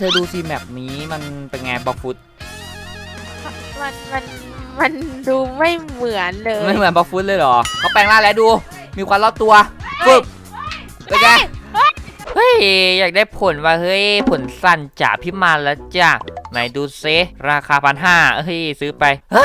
เธอดูซีแมปนี้มันเป็นไงบล็อกฟุตมันมันมันดูไม่เหมือนเลยไม่เหมือนบล็อกฟุตเลยเหรอเขาแปลงร่างแล้วดู มีควันรอบตัวเฮ้ปึ๊ยบเป็นไงเฮ้ยอยากได้ผลว่าเฮ้ยผลสั้นจ่าพิมานแล้วจ้ะไหนดูเซราคาพันห้าเฮ้ยซื้อไปฮะ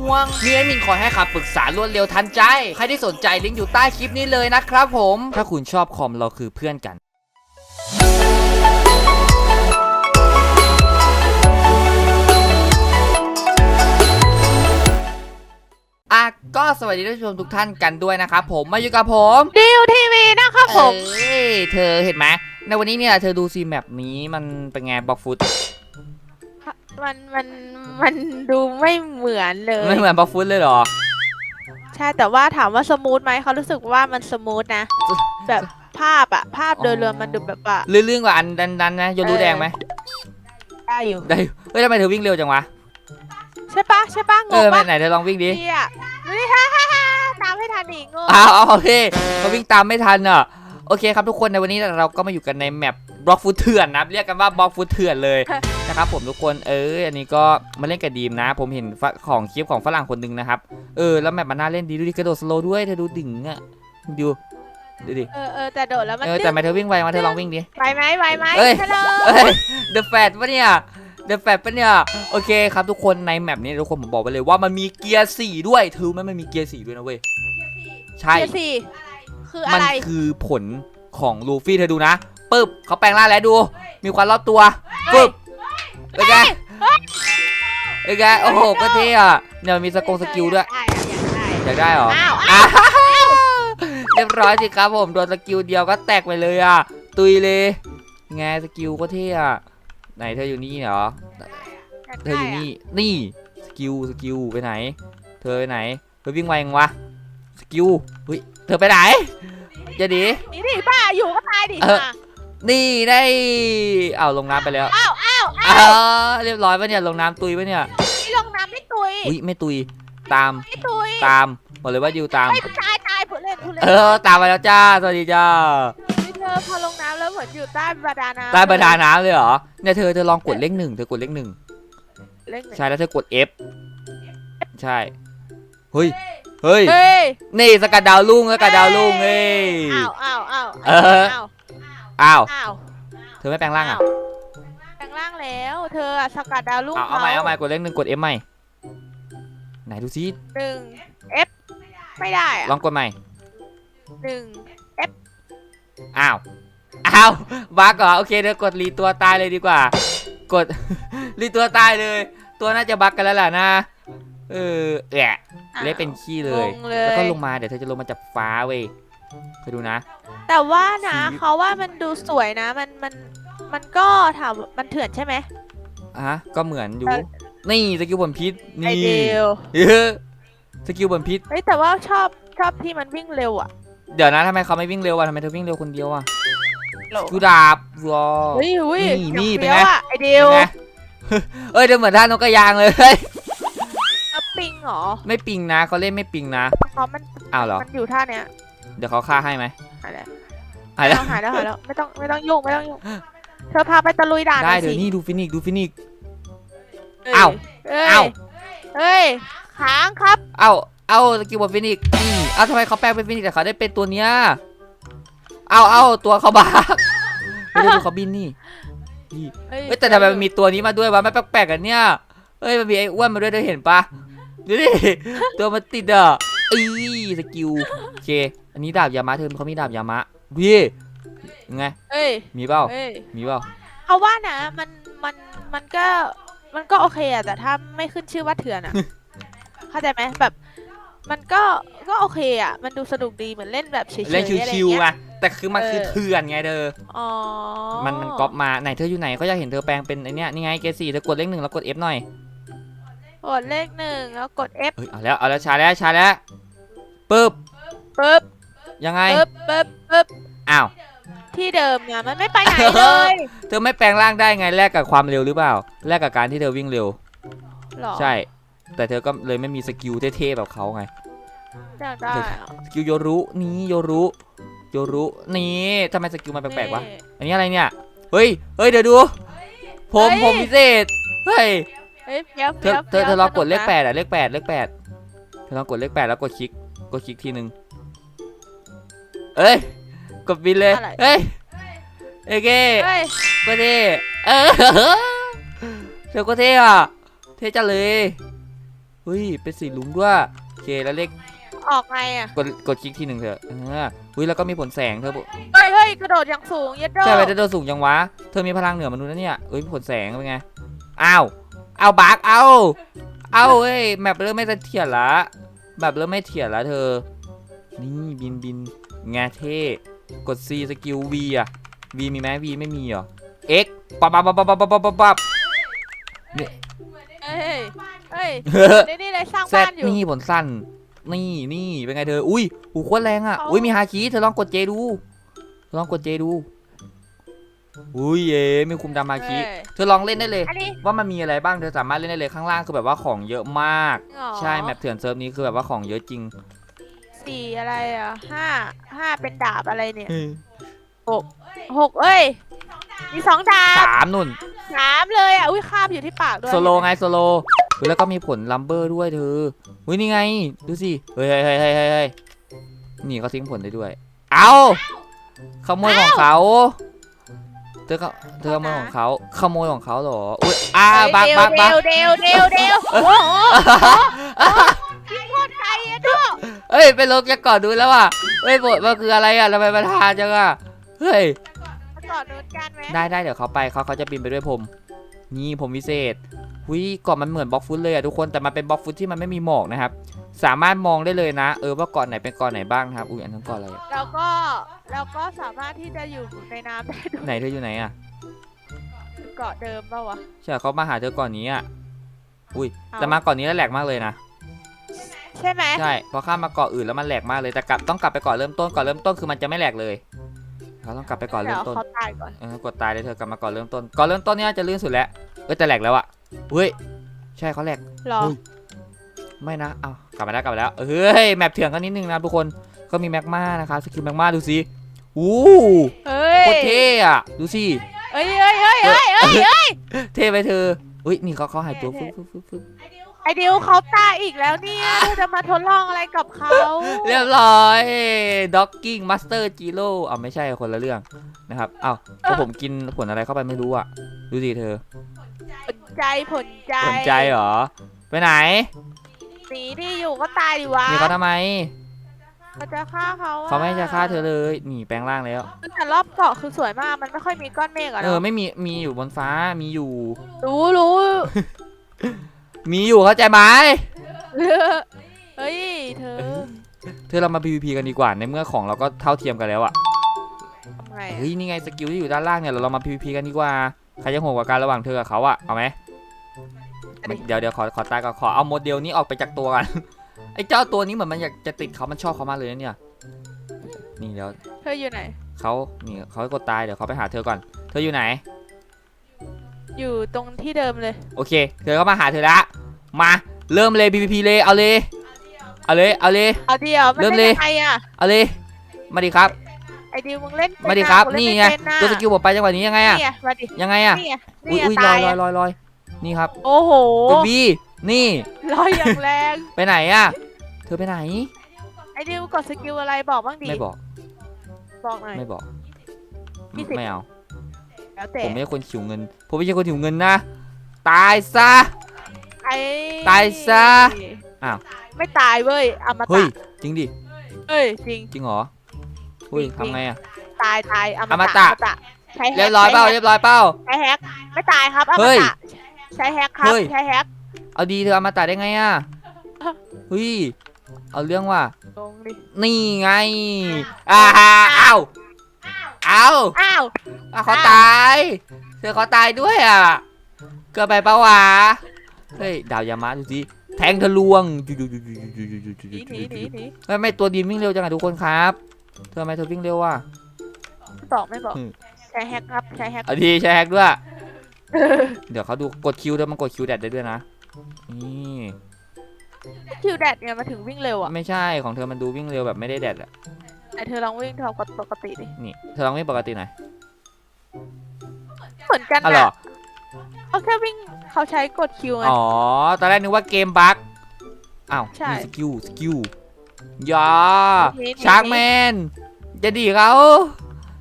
ห่วงมีแอดมินคอยให้คำปรึกษารวดเร็วทันใจ ใครที่สนใจลิงก์อยู่ใต้คลิปนี้เลยนะครับผม ถ้าคุณชอบคอมเราคือเพื่อนกันอะก็สวัสดีท่านผู้ชมทุกท่านกันด้วยนะครับผมมาอยู่กับผมดิวทีวีนะครับผมเอ้ยเธอเห็นไหมในวันนี้เนี่ยเธอดูซีแมปนี้มันเป็นไงบล็อกฟุต มันมันมันดูไม่เหมือนเลย ไม่เหมือนบล็อกฟุตเลยเหรอ ใช่แต่ว่าถามว่าสมูทไหมเขารู้สึกว่ามันสมูทนะ แบบภาพอะภาพโดยรวมมันดูแบบว่าลื่นๆกว่าอันดันๆนะโยนรู้เออแดงไหมได้อยู่ได้อยู่เฮ้ยทำไมเธอวิ่งเร็วจังวะใช่ปะใช่ปะงเองอปะไหนเธอลองวิ่งดิดีอะดูดิฮ่าฮ่าฮ่าตามให้ทันอีกงงอ้าวเอาโอเคเขาวิ่งตามไม่ทันอะ โอเคครับทุกคนในวันนี้เราก็มาอยู่กันในแมปบล็อกฟุตเถื่อนนะเรียกกันว่าบล็อกฟุตเถื่อนเลยนะครับผมทุกคนเอออันนี้ก็มาเล่นกับดีมนะ ผมเห็นฝของคลิปของฝรั่งคนหนึงนะครับเออแล้วแมปมันน่าเล่นดีดูดิกระโดดสโลว์ด้วยเธอดูดิ่งอะดูดูดิเออเออแต่โดดแล้วมันเออแต่ทำไม่เธอวิ่งไวมาเธอลองวิ่งดิไหวไหมไหวไหมเอ้ยฮัลโหลเอ้ย The Fat ปะเนี่ย The Fat ปะเนี่ยโอเคครับทุกคนในแมปนี้ทุกคนผมบอกไปเลยว่ามันมีเกียร์สี่ด้วยถือไหมมันมีเกียร์สี่ด้วยนะเว้ยใช่เกียร์สี่ คือมัอะไร คือผลของลูฟี่เธอดูนะปึ๊บเขาแปลงร่างแล้วดู มีควันรอบตัวปึ๊บเป็นไงเป็นไงโอ้โหก็เท่อะเนี่ยมันมีสกงสกิลด้วยได้อะอยากได้อยากได้เหรอ อ้าวอ้าวเรียบร้อยสิครับผมโดนสกิลเดียวก็แตกไปเลยอะ ตุยเลยไงสกิลก็เท่อะไหนเธออยู่นี่เหรออยากเธได้ออยู่อะนี่ นี่สกิลสกิลไปไหน เธอไปไหน เธอวิ่งไวยังวะ สกิลเฮ้ย เธอไปไหนอย่าดีนี่ดิบ้าอยู่ก็ตายดิเออ มานี่ได้เอาลงน้ำไปแล้วอ้าวอ้าวอ้าวเรียบร้อยปะเนี่ยลงน้ำตุยปะเนี่ยนี่ลงน้ำไม่ตุยอุ้ยไม่ตุยตามไม่ตุยตามบอกเลยว่าดิวตาม ไม่ตายตายผู้เล่นผู้เล่นเออตามไปแล้วจ้าสวัสดีจ้านี่เธอพอลงน้ำแล้วเหมือนอยู่ใต้บาดาลน้ำใต้บาดาลน้ำเลยเหรอเนี่ยเธอเธอลองกดเลขหนึ่งเธอกดเลขหนึ่งเล่นหนึ่งใช่แล้วเธอกด F ใช่เฮ้ย เฮ้ย เฮ้ยนี่สกัดดาวรุ่งสกัดดาวรุ่งเอ้ย อ้าวอ้าวอ้าวเออ อ้าวอ้าว อ้าวเธอไม่แปลงร่างอะแปลงร่างแล้ว เธออะสกัดดาวรุ่งเอาเอาใหม่เอาใหม่กดเลขหนึ่งกด F ใหม่ ไหนดูซิ หนึ่ง F ไม่ได้อะลองกดใหม่ หนึ่งอ้าว อ้าวบักเหรอ โอเคเดี๋ยวกดรีตัวตายเลยดีกว่า กด รีตัวตายเลย ตัวน่าจะบักกันแล้วล่ะนะ เออแอะ เละเป็นขี้เลย งงเลแล้วยก็ลงมาเดี๋ยวเธอจะลงมาจากฟ้าเว้ยเคยดูนะ แต่ว่านะสี เขาว่ามันดูสวยนะ มันมันมันก็ถามมันเถื่อนใช่ไหม อะก็เหมือนอยู่ เออ นี่สกิลบนพิษไอนี่เดียวเออสกิลบนพิษ เฮ้ยแต่ว่าชอบชอบที่มันวิ่งเร็วอะเดี๋ยวนะทำไมเขาไม่วิ่งเร็ววะทำไมเธอวิ่งเร็วคนเดียวอะโหลกูดาบวอเฮ้ยเฮ้ยนี่นี่เป็นเฟี้ไงยวอะไอเดียว เห็นไหม เอ้ยเดี๋ยวเหมือนท่านกกระยางเลยเอา ปิงเหรอไม่ปิงนะเขาเล่นไม่ปิงนะ เพราะมันอ้าวเหรอ มันอยู่ท่าเนี้ยเดี๋ยวเขาฆ่าให้ไหมหายแล้วหายแล้วหายแล้วหายแล้วไม่ต้องไม่ต้องยุ่งไม่ต้องยุ่งเธอพาไปตะลุยด่านได้หน่อยเดี๋ยวสินี่ดูฟินิกซ์ดูฟินิกซ์เยอ้าวเอ้ยอ้าวเฮ้ยค้างครับ เอ้าเอ้าสกิลบนฟินิกซ์นี่เอ้าทำไมเขาแปลงเป็นฟินิกซ์แต่เขาได้เป็นตัวเนี้ยเอ้าเอ้าตัวเขาบ้าไม่ได้ดูเขาบินนี่นี่เฮ้ยเอ้ยแต่ทำไมมันมีตัวนี้มาด้วยวะไม่แปลกๆกันเนี่ยเอ้ยมันมีไอ้อ้วนมาด้วยเธอเห็นปะ ดูดิตัวมันติดอะเอ้ยสกิลโอเค อันนี้ดาบยามะเธอเขามีดาบยามะดูดิยังไงเฮ้ยมีเปล่าเฮ้ยมีเปล่าเขาว่านะมันมันมันก็มันก็โอเคอะแต่ถ้าไม่ขึ้นชื่อว่าเถื่อนอะเข้าใจไหมแบบ มันก็ก็โอเคอะมันดูสนุกดีเหมือนเล่นแบบเฉยๆเล่นอะไรชิวๆเงี้ยไงแต่คือมันเออคือเถื่อนไงเธออ๋อมันมันก๊อปมาไหนเธออยู่ไหนเขาอยากเห็นเธอแปลงเป็นไอเนี้ยนี่ไงเกรดสี่เธอกดเลขหนึ่งแล้วกด F หน่อย กดเลขหนึ่งแล้วกด F เฮ้ยเอาแล้วเอาแล้วชาแล้วชาแล้วปึ๊บปึ๊บยังไงปึ๊บปึ๊บปึ๊บอ้าวที่เดิมเนี่ยมันไม่ไปไหนเลยเธอไม่แปลงร่างได้ไงแลกกับความเร็วหรือเปล่าแลกกับการที่เธอวิ่งเร็วหรอใช่ แต่เธอก็เลยไม่มีสกิลเท่ๆแบบเขาไงอยากได้อะสกิลโยรุนี่โยรุโยรุนี่ทำไมสกิลมันแปลกๆวะนี่อันนี้อะไรเนี่ยเฮ้ยเฮ้ยเดี๋ยวดูผมเฮ้ยผมพิเศษเฮ้ย เฮ้ยเฟี้ยวเธเฟี้อยวเธอเธอลองกดเลขสนุนะแปดอะเลขแปดเลขแปดเธอลองกดเลขแปดแล้วกดคลิกกดคลิกทีหนึ่งเอ้ยกดบินเลยอะไรเฮ้ยเอ้ยเก้เฮ้ยก็เท่เออเธอก็เท่อะเท่จังเลยเฮ้ยเป็นสีลุงด้วยโอเคแล้วเลขออกไงอะกดกดคลิกทีหนึ่งเถอะเออเฮ้ยแล้วก็มีผลแสงเธอบอก เฮ้ยเฮ้ยกระโดดอย่างสูงเย็ดโดใช่ไปโดนสูงยังวะ เธอมีพลังเหนือมนุษย์นะเนี่ย เอ้ยผลแสงเป็นไง อ้าว เอาบักเอาเอาเอ้ยแมปเริ่มไม่เสถียรละแบบเริ่มไม่เถียรละเธอ นี่บินบินงาเท่กด C สกิล V อะ V มีไหม V ไม่มีเหรอ X ปั๊บปั๊บปั๊บปั๊บปั๊บปั๊บปั๊บเนี่ยเอ้ยเอ้ยนี่นี่เลยสร้างแซดบ้านอยู่นี่ผลสั้น นี่นี่เป็นไงเธอ อุ้ยอ้โคตรแรงอะ อุ้ยมีฮาคิเธอลองกดเจดู ลองกดเจดู อุ้ยเย่มีคุมดามาคิเฮ้ย เธอลองเล่นได้เลย อันนี้ ว่ามันมีอะไรบ้างเธอสามารถเล่นได้เลยข้างล่างคือแบบว่าของเยอะมากอ๋อใช่แมปเถื่อนเซิร์ฟนี้คือแบบว่าของเยอะจริงสี่อะไรอะห้าห้าเป็นดาบอะไรเนี่ยหกเอ้ย มีสองดาบสามนุ่นสามเลยอะอุ้ยคาบอยู่ที่ปากด้วยโซโลไงโซโลอุ๊ยแล้วก็มีผลลัมเบอร์ด้วยเธออุ้ยนี่ไง ดูสิเฮ้ยเฮ้ยเฮ้ยเฮ้ยเฮ้ยเฮ้ยนี่เขาทิ้งผลได้ด้วย เอาขโมยของเขา เธอเขาเธอขโมยของเขาขโมยของเขาเหรออุ้ยอ้าเฮ้ยบักบักบักเดวเดวเดวเดวโอ้โหกินโคตรไกลอะดูเฮ้ยไปลงจะก่อนดูแล้วว่ะเฮ้ยบทมันคืออะไรอะทำไมมันทาจังอะเฮ้ยมาก่อนนู้นกันไหมได้ได้เดี๋ยวเขาไปเขาเขาจะบินไปด้วยผม นี่ผมวิเศษหุยเกาะมันเหมือนบล็อกฟุตเลยอะทุกคนแต่มันเป็นบล็อกฟุตที่มันไม่มีหมอกนะครับ สามารถมองได้เลยนะ เออว่าเกาะไหนเป็นเกาะไหนบ้างนะครับอุ้ยอันนั้นเกาะอะไรอะแล้วก็แล้วก็สามารถที่จะอยู่ในน้ำได้ด้วยไหนเธออยู่ไหนอะเกาะเดิมป่าวะใช่เขามาหาเธอก่อนนี้อะอุ้ยเอาแต่มาก่อนนี้แล้วแหลกมากเลยนะใช่ไหมใช่พอข้ามมาเกาะอื่นแล้วมันแหลกมากเลยแต่กลับต้องกลับไปเกาะเริ่มต้นก่อนเริ่มต้นคือมันจะไม่แหลกเลยเราต้องกลับไปเกาะเดี๋เริ่ยวมต้นเขาตายก่อนเออกดตายเลยเธอกลับมาเกาะเริ่มต้นเกาะเริ่มต้นนี่น่าจะลื่นสุดแล้วเอ้ยแต่แหลกแล้วอะเฮ้ยใช่เขาแหลกหรอเฮ้ย ไม่นะ เอากลับมาแล้วกลับมาแล้ว เฮ้ย แมปเถื่อนกันนิดนึงนะทุกคน ก็มีแมกมานะครับสกิลแมกมาดูสิอู้เฮ้ยโคตรเท่อะดูสิเฮ้ยเฮ้ยเฮ้ยเฮ้ยเฮ้ยเฮ้ยเท่ไปเธอ อุ้ยนี่เขาเขาหายตัวฟึ๊บฟึ๊บฟึ๊บฟึ๊บไอเดียวเขาตายอีกแล้วเนี่ยเธอจะมาทดลองอะไรกับเขาเรียบร้อยด็อกกิ้งมาสเตอร์จิโร่เอาไม่ใช่คนละเรื่องนะครับเอ้าก็ผมกินผลอะไรเข้าไปไม่รู้อะดูสิเธอ ผลใจผลใจสนใจเหรอ ไปไหน หนีที่อยู่ก็ตายดิวะนี่เขาทำไม เขาจะฆ่าเขาอะเขาไม่จะฆ่าเธอเลยนี่แปลงร่างแล้ว แต่รอบเกาะคือสวยมาก มันไม่ค่อยมีก้อนเมฆอะเออ เนาะไม่มี มีอยู่บนฟ้า มีอยู่ รู้รู้ มีอยู่เข้าใจไหม เฮ้ย เธอเธอเรามา PVP กันดีกว่า ในเมื่อของเราก็เท่าเทียมกันแล้วอะทำไงอะเฮ้ย นี่ไงสกิลที่อยู่ด้านล่างเนี่ย เราเรามา PVP กันดีกว่า ใครจะโหดกว่ากันระหว่างเธอกับเขาอะเอาไหมไม่ เดี๋ยวเดี๋ยวขอขอตายก่อนขอเอาโมเดลนี้ออกไปจากตัวกันไอ้เจ้าตัวนี้เหมือนมันอยากจะติดเขามันชอบเขามากเลยนะเนี่ย นี่เดี๋ยวเธออยู่ไหน เขานี่เขาให้กดตายเดี๋ยวเขาไปหาเธอก่อน เธออยู่ไหน อยู่ตรงที่เดิมเลย โอเค เธอเข้ามาหาเธอละ มาเริ่มเลย PVP เลยเอาเลย เอาเลย เอาเลย เอาเดียวมันเริ่มเล่นเลยยังไงอะเอาเลย มาดิครับ ไอเดียวมึงเล่นเป็นมาดิครับะกูเล่นี่ม่ไงเป็นน่ะตัวสกิลผมไปจังหวะนี้ยังไงอะนี่ไงมาดิยังไงอะนี่ไงอุ้ยนี่ไงอุ้ยลอตายยลอยอะลอยลอย นี่ครับโอ้โหกดบีนี่ลอยอย่างแรง ไปไหนอะเธอไปไหน ไอเดียวกดสกิลอะไรบอกบ้างดิ ไม่บอก บอกหน่อย ไม่บอก ยี่สิบ ไม่เอา แล้วแต่ผมไม่ใช่คนหิวเงิน ผมไม่ใช่คนหิวเงินนะ ตายซะ ไอ้ตายซะอ้าว ไม่ตายเว้ยอมเฮ้ยตะจริงดิเฮ้ยจริง จริงเหรอเฮ้ยจริงทำไงอะ ตายตายอมอมตะตะ ใช้แฮกเรียบร้อยเปล่า ใช้เรียบร้อยเปล่า ใช้แฮกไม่ตายครับอมเฮ้ย ตะใช้ แฮกครับเฮ้ย ใช้แฮกเอาดีเธอเอามาตัดได้ไงอะเฮ้ยเอาเรื่องว่ะลงดินี่ไงอ่าฮะอ้าวเอาอ้าวอะเขาตายเธอเขาตายด้วยอะเกิดไปปะวะเฮ้ยดาวยามาดูสิแทงทะลวงหนีหนีหนีหนีทำไมตัวดีนวิ่งเร็วจังอะทุกคนครับเธอทำไมเธอวิ่งเร็วอะบอกไม่บอกอืม ใช้แฮกครับใช้แฮกเอาดีใช้แฮกด้วย เดี๋ยวเขาดูกดคิวด้วยมันกดคิวแดดได้ด้วยนะ นี่คิวแดดเนี่ยมาถึงวิ่งเร็วอะไม่ใช่ของเธอมันดูวิ่งเร็วแบบไม่ได้แดดอะแต่เธอลองวิ่งเท่ากับปกติดิ นี่เธอลองวิ่งปกติหน่อย เหมือนกันอ๋อเหรอนะเขาแค่วิ่งเขาใช้กดคิวไง อ๋อ ตอนแรกนึกว่าเกมบั๊กอ้าวใช่มีสกิล สกิลยาหนีหนีชาร์กแมน จะดีเขา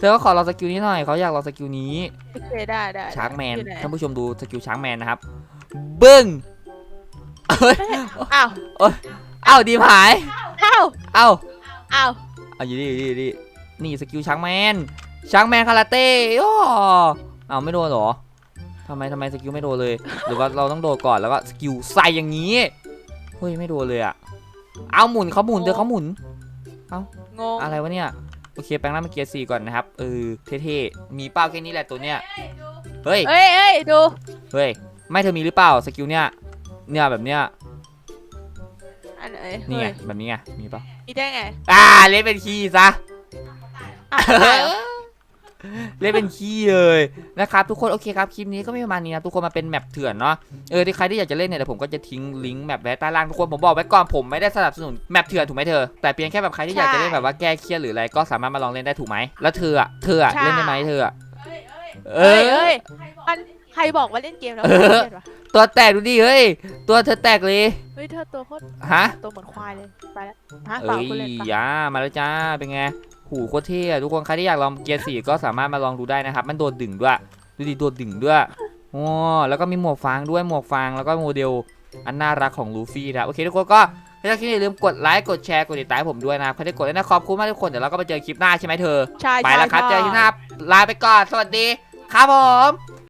เธอก็ขอลองสกิลนี้หน่อยเขาอยากลองสกิลนี้โอเคได้ได้ชาร์กแมนอยู่ไหท่านผู้ชมดูสกิลชาร์กแมนนะครับบึ้งเฮ้ยอ้าวอ้าวดีมหายอ้าวอ้าวอ้าวเอาอยู่ดิอยู่ดิอยู่ดินี่สกิลช้างแมนช้างแมนคาราเต้โอ้เอาไม่โดนเหรอทำไมทำไมสกิลไม่โดนเลย หรือว่าเราต้องโดนก่อนแล้วก็สกิลใส่อย่างนี้เฮ้ยไม่โดนเลยอะเอาหมุนเขาหมุนเดี๋ยวเขาหมุนงงอะไรวะเนี่ย โอเคแปลงร่างเป็นเกียร์สี่ก่อนนะครับเออเท่ๆมีเป้าแค่นี้แหละตัวเนี้ยเฮ้ยเอ้ยเอ้ยดู เฮ้ยไม่เธอมีหรือเปล่าสกิลเนี้ยเนี่ยแบบเนี้ยอันไหนนี่ไงเฮ้ยแบบนี้ไงมีเปล่ามีได้ไงอ่าเล่นเป็นคีย์ซะอ้าวตาย เหรอเล่นเป็นขี้เลยนะครับทุกคนโอเคครับคลิปนี้ก็ไม่ประมาณนี้นะทุกคนมาเป็นแมปเถื่อนเนาะเออที่ใครที่อยากจะเล่นเนี่ยเดี๋ยวผมก็จะทิ้งลิงก์แมปไว้ใต้ล่างทุกคนผมบอกไว้ก่อนผมไม่ได้สนับสนุนแมปเถื่อนถูกไหมเธอแต่เพียงแค่แบบใครที่อยากจะเล่นแบบว่าแก้เครียดหรืออะไรก็สามารถมาลองเล่นได้ถูกไหมแล้วเธออะเธออะเล่นได้ไหมเธออะเอเอ้ยอเอ้ยมัน ใครบอกว่าเล่นเกมแล้วเออเครียดวะตัวแตกดูดิเฮ้ย ตัวเธอแตกเลย เฮ้ยเธอตัวโคตรฮะ ตัวเหมือนควายเลย ไปแล้วฮะเอ้เปล่ายคุณเล่นปะยามาแล้วจ้า เป็นไง หูโคตรเท่อะทุกคนใครที่อยากลองเกียร์สี่ก็สามารถมาลองดูได้นะครับ มันโดดดึงด้วย ดูดิโดดดึงด้วยโอ้แล้วก็มีหมวกฟางด้วยหมวกฟางแล้วก็โมเดลอันน่ารักของลูฟี่นะโอเคทุกคนก็ถ้าคลิปนี้อย่าลืมกดไลค์กดแชร์กดติดตามให้ผมด้วยนะครับใครที่กดแล้วนะขอบคุณมากทุกคนเดี๋ยวเราก็ไปเจอคลิปหน้าใช่ไหมเธอ ใช่ไปใช่แล้วครับใช่เจอคลิปหน้าลาไปก่อนสวัสดีครับผม